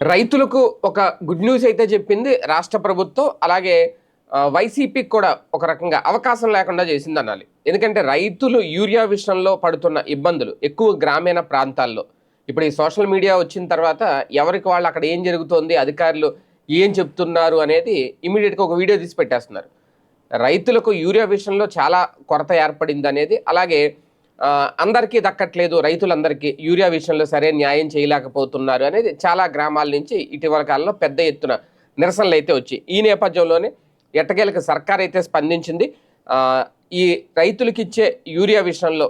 రైతులకు ఒక good news అయితే చెప్పింది రాష్ట్ర ప్రభుత్వం అలాగే వైసీపీకి కూడా ఒక రకంగా అవకాశం లేకుండా చేసింది అనాలి. ఎందుకంటే రైతులు యూరియా విషయంలో పడుతున్న ఇబ్బందులు ఎక్కువ గ్రామీణ ప్రాంతాల్లో. ఇప్పుడు ఈ సోషల్ మీడియా వచ్చిన తర్వాత ఎవరికి వాళ్ళు అక్కడ ఏం జరుగుతోంది అధికారులు ఏం చెప్తున్నారు అనేది ఇమీడియట్గా ఒక వీడియో తీసి పెట్టేస్తున్నారు. రైతులకు యూరియా విషయంలో చాలా కొరత ఏర్పడింది అనేది అలాగే అందరికీ దక్కట్లేదు రైతులందరికీ యూరియా విషయంలో సరే న్యాయం చేయలేకపోతున్నారు అనేది చాలా గ్రామాల నుంచి ఇటీవల కాలంలో పెద్ద ఎత్తున నిరసనలు అయితే వచ్చాయి. ఈ నేపథ్యంలోనే ఎట్టకేలకు సర్కార్ అయితే స్పందించింది ఈ రైతులకు ఇచ్చే యూరియా విషయంలో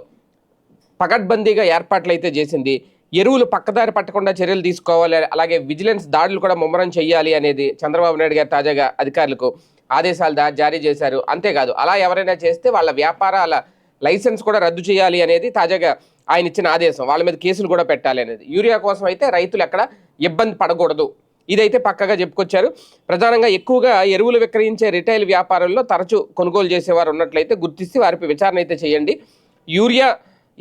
పకడ్బందీగా ఏర్పాట్లు అయితే చేసింది. ఎరువులు పక్కదారి పట్టకుండా చర్యలు తీసుకోవాలి అలాగే విజిలెన్స్ దాడులు కూడా ముమ్మరం చేయాలి అనేది చంద్రబాబు నాయుడు గారు తాజాగా అధికారులకు ఆదేశాలు దా- జారీ చేశారు. అంతేకాదు అలా ఎవరైనా చేస్తే వాళ్ళ వ్యాపారాల లైసెన్స్ కూడా రద్దు చేయాలి అనేది తాజాగా ఆయన ఇచ్చిన ఆదేశం. వాళ్ళ మీద కేసులు కూడా పెట్టాలి అనేది. యూరియా కోసం అయితే రైతులు ఎక్కడ ఇబ్బంది పడకూడదు. ఇదైతే పక్కగా చెప్పుకొచ్చారు. ప్రధానంగా ఎక్కువగా ఎరువులు విక్రయించే రిటైల్ వ్యాపారుల్లో తరచూ కొనుగోలు చేసేవారు ఉన్నట్లయితే గుర్తిస్తే వారిపై విచారణ అయితే చేయండి. యూరియా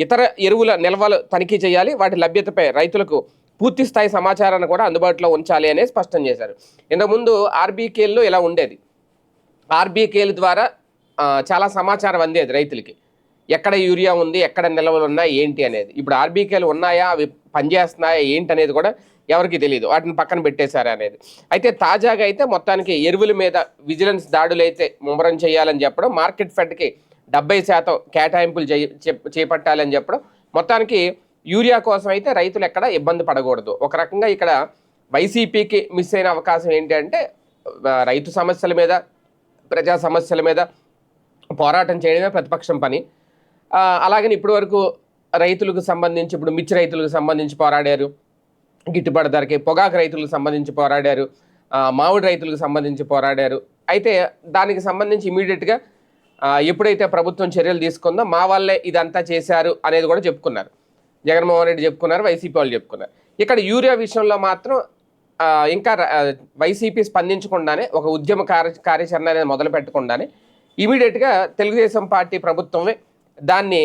ఇతర ఎరువుల నిల్వలు తనిఖీ చేయాలి. వాటి లభ్యతపై రైతులకు పూర్తి స్థాయి సమాచారాన్ని కూడా అందుబాటులో ఉంచాలి అనేది స్పష్టం చేశారు. ఇంతకుముందు ఆర్బీకేల్లో ఇలా ఉండేది. ఆర్బీకేల ద్వారా చాలా సమాచారం అందేది రైతులకి. ఎక్కడ యూరియా ఉంది ఎక్కడ నిల్వలు ఉన్నాయి ఏంటి అనేది. ఇప్పుడు ఆర్బీకేలు ఉన్నాయా అవి పనిచేస్తున్నాయా ఏంటి అనేది కూడా ఎవరికి తెలియదు వాటిని పక్కన పెట్టేశారు అనేది. అయితే తాజాగా అయితే మొత్తానికి ఎరువుల మీద విజిలెన్స్ దాడులు అయితే ముమ్మరం చేయాలని చెప్పడం మార్కెట్ ఫెడ్కి డెబ్బై శాతం కేటాయింపులు చేపట్టాలని చెప్పడం మొత్తానికి యూరియా కోసం అయితే రైతులు ఎక్కడ ఇబ్బంది పడకూడదు. ఒక రకంగా ఇక్కడ వైసీపీకి మిస్ అయిన అవకాశం ఏంటంటే రైతు సమస్యల మీద ప్రజా సమస్యల మీద పోరాటం చేయడమే ప్రతిపక్షం పని. అలాగని ఇప్పటి వరకు రైతులకు సంబంధించి ఇప్పుడు మిర్చి రైతులకు సంబంధించి పోరాడారు. గిట్టుబాటు ధరకి పొగాకు రైతులకు సంబంధించి పోరాడారు. మామిడి రైతులకు సంబంధించి పోరాడారు. అయితే దానికి సంబంధించి ఇమీడియట్గా ఎప్పుడైతే ప్రభుత్వం చర్యలు తీసుకుందో మా వాళ్ళే ఇదంతా చేశారు అనేది కూడా చెప్పుకున్నారు. జగన్మోహన్ రెడ్డి చెప్పుకున్నారు వైసీపీ వాళ్ళు చెప్పుకున్నారు. ఇక్కడ యూరియా విషయంలో మాత్రం ఇంకా వైసీపీ స్పందించకుండానే ఒక ఉద్యమ కార్య కార్యాచరణ అనేది మొదలు పెట్టకుండానే ఇమీడియట్గా తెలుగుదేశం పార్టీ ప్రభుత్వమే దాన్ని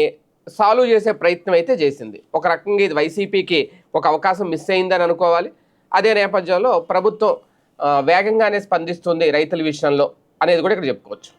సాల్వ్ చేసే ప్రయత్నం అయితే చేసింది. ఒక రకంగా ఇది వైసీపీకి ఒక అవకాశం మిస్ అయిందని అనుకోవాలి. అదే నేపథ్యంలో ప్రభుత్వం వేగంగానే స్పందిస్తుంది రైతుల విషయంలో అనేది కూడా ఇక్కడ చెప్పుకోవచ్చు.